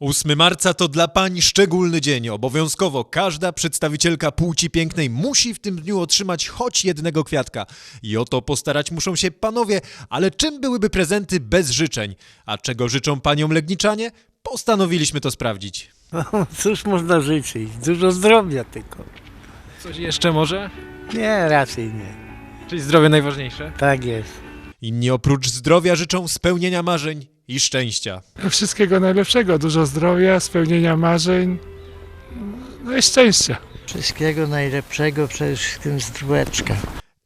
8 marca to dla pań szczególny dzień. Obowiązkowo każda przedstawicielka płci pięknej musi w tym dniu otrzymać choć jednego kwiatka. I o to postarać muszą się panowie, ale czym byłyby prezenty bez życzeń? A czego życzą paniom Legniczanie? Postanowiliśmy to sprawdzić. No, cóż można życzyć? Dużo zdrowia tylko. Coś jeszcze może? Nie, raczej nie. Czyli zdrowie najważniejsze? Tak jest. Inni oprócz zdrowia życzą spełnienia marzeń i szczęścia. Wszystkiego najlepszego, dużo zdrowia, spełnienia marzeń, no i szczęścia. Wszystkiego najlepszego, przede wszystkim zdróweczka.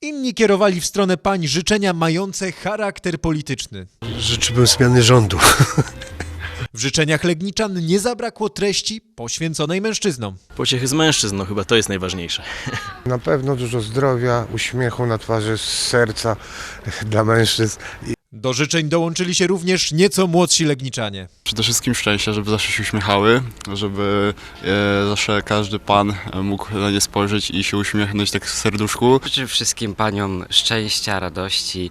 Inni kierowali w stronę pań życzenia mające charakter polityczny. Życzyłbym zmiany rządu. W życzeniach Legniczan nie zabrakło treści poświęconej mężczyznom. Pociechy z mężczyzn, no chyba to jest najważniejsze. Na pewno dużo zdrowia, uśmiechu na twarzy, z serca dla mężczyzn. Do życzeń dołączyli się również nieco młodsi Legniczanie. Przede wszystkim szczęścia, żeby zawsze się uśmiechały, żeby e, zawsze każdy pan e, mógł na nie spojrzeć i się uśmiechnąć tak w serduszku. Życzę wszystkim paniom szczęścia, radości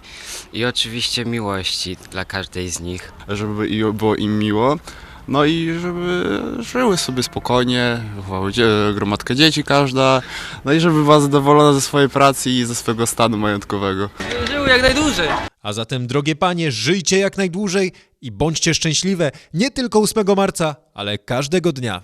i oczywiście miłości dla każdej z nich. żeby i było im miło. No i żeby żyły sobie spokojnie, wychowały gromadkę dzieci każda, no i żeby była zadowolona ze swojej pracy i ze swojego stanu majątkowego. Żył jak najdłużej. A zatem, drogie panie, żyjcie jak najdłużej i bądźcie szczęśliwe nie tylko 8 marca, ale każdego dnia.